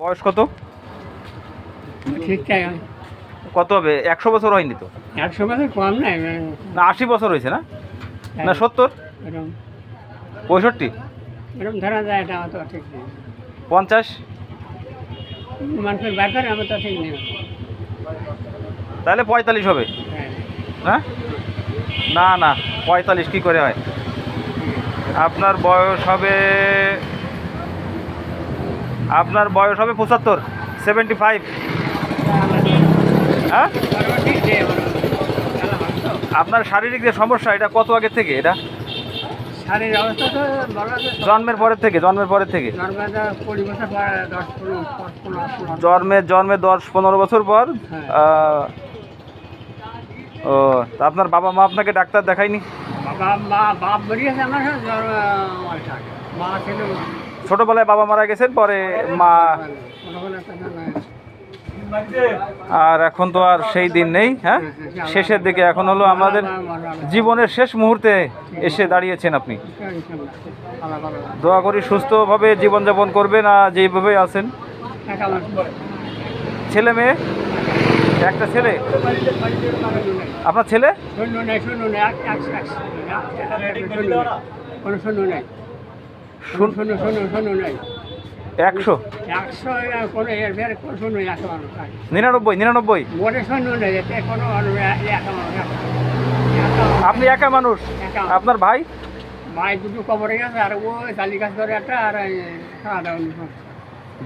বয়স কত? ঠিকঠাক। কত হবে? একশো বছর হয়নি তো? একশো বছর কম নাই না আশি বছর হয়েছে না? না সত্তর? পঁয়ষট্টি? এরকম ধরা যায় এটা আমার তো ঠিক নেই। পঞ্চাশ? মানুষের আমার তো ঠিক নেই। তাহলে পঁয়তাল্লিশ হবে। হ্যাঁ। হ্যাঁ? না না পঁয়তাল্লিশ কী করে হয়? আপনার বয়স হবে আপনার বয়স হবে পঁচাত্তর সেভেন্টি ফাইভ হ্যাঁ। আপনার শারীরিক যে সমস্যা এটা কত আগে থেকে এটা? জন্মের পরের থেকে জন্মের পরের থেকে? জন্মের জন্মের দশ পনেরো বছর পর হ্যাঁ। ও আপনার বাবা মা আপনাকে ডাক্তার দেখায়নি? বাবা মা বাপ বেরিয়েছে আমার মা ছিল ছোটবেলায় বাবা মারা গেছেন পরে মা। আর এখন তো আর সেই দিন নেই হ্যাঁ শেষের দিকে এখন হলো আমাদের জীবনের শেষ মুহূর্তে এসে দাঁড়িয়েছেন আপনি দোয়া করি সুস্থভাবে জীবনযাপন করবেন আর যেইভাবে আছেন ছেলে মেয়ে একটা ছেলে আপনার ছেলে নেই। একশো? একশো এর কোনো এর বের কোনো একশো মানুষ নিরানব্বই নিরানব্বই? নেই কোনো। আপনি একা মানুষ? আপনার ভাই? ভাই দুটো কবরে গেছে আর ও গাছ ধরে একটা আর।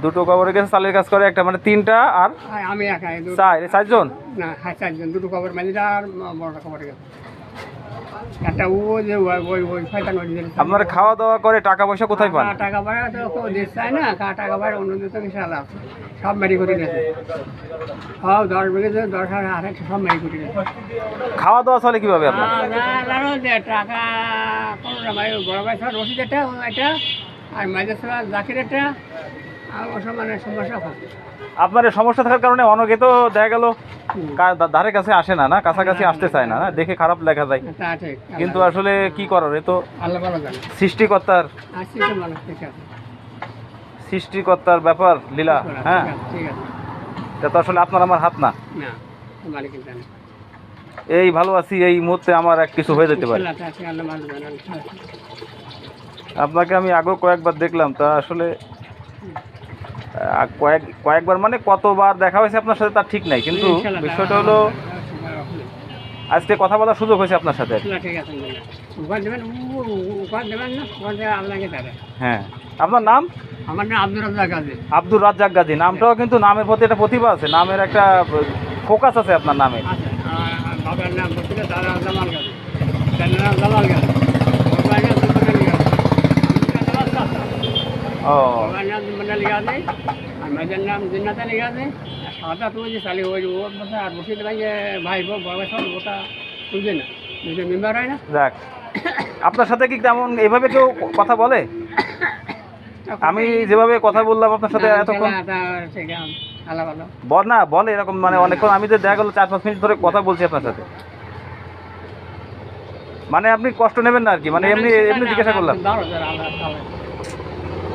দুটো কবরে গেছে চালের কাজ করে একটা মানে তিনটা আর? আর আমি একা চারজন? না হ্যাঁ চারজন দুটো কবর মালিরা আর বড়টা কবরে গেছে। একটা ও যে ওই ওই শয়তান ওই যে- আপনার খাওয়া দাওয়া করে টাকা পয়সা কোথায় পান? টাকা পায় তো কেউ দেশ চায় না কা টাকা পায় অন্য দেশ থেকে সালা সব মেরি করে গেছে। সব দশ বেগেছে দশ হাজার আরেকটা সব মেরি করে গেছে। খাওয়া দাওয়া চলে কীভাবে আপনার? টাকা কোনো না ভাই বড় ভাই সব ও একটা আর মাঝে সব জাকির একটা আপনার সমস্যা থাকার কারণে অনেকে তো দেখা গেল ধারে কাছে আসে না না? কাছাকাছি আসতে চায় না না? দেখে খারাপ লেখা যায়। কিন্তু আসলে কি করার এ তো সৃষ্টিকর্তার সৃষ্টিকর্তার ব্যাপার লীলা হ্যাঁ? এটা তো আসলে আপনার আমার হাত না। এই ভালো আছি এই মুহূর্তে আমার এক কিছু হয়ে যেতে পারে। আপনাকে আমি আগেও কয়েকবার দেখলাম তা আসলে কয়েক কয়েকবার মানে কতবার দেখা হয়েছে আপনার সাথে তার ঠিক নাই কিন্তু বিষয়টা হলো আজকে কথা বলার সুযোগ হয়েছে আপনার সাথে। হ্যাঁ। আপনার নাম? আমার নাম আব্দুল রাজ্জাক গাজী। আব্দুর রাজ্জাক গাজী। নামটাও কিন্তু নামের প্রতি একটা প্রতিভা আছে নামের একটা ফোকাস আছে আপনার নামে। আচ্ছা বাবার নাম জামাল গাজী। জামাল গাজী বাবার নাম সুমনালি গাজী ও বাবার নাম সুমনালি আর মেয়েদের নাম জিন্নাত আলী গাজী আর সাদা যে চালি ওই ও বলছে আর বসে ভাই ভাই বউ বাবা সব ওটা বুঝে না দুজন মেম্বার হয় না। যাক আপনার সাথে কি তেমন এভাবে কেউ কথা বলে? আমি যেভাবে কথা বললাম আপনার সাথে এতক্ষণ। বল না বলে এরকম মানে অনেকক্ষণ আমি তো দেখা গেলো চার পাঁচ মিনিট ধরে কথা বলছি আপনার সাথে। মানে আপনি কষ্ট নেবেন না আর কি মানে এমনি এমনি জিজ্ঞাসা করলাম ভালো স্যার আল্লাহ ভালো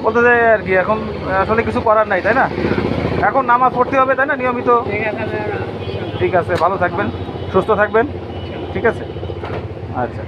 বলতে যে আর কি, এখন আসলে কিছু করার নাই, তাই না? এখন নামাজ পড়তে হবে, তাই না, নিয়মিত? ঠিক আছে ঠিক আছে ভালো থাকবেন, সুস্থ থাকবেন, ঠিক আছে? আচ্ছা।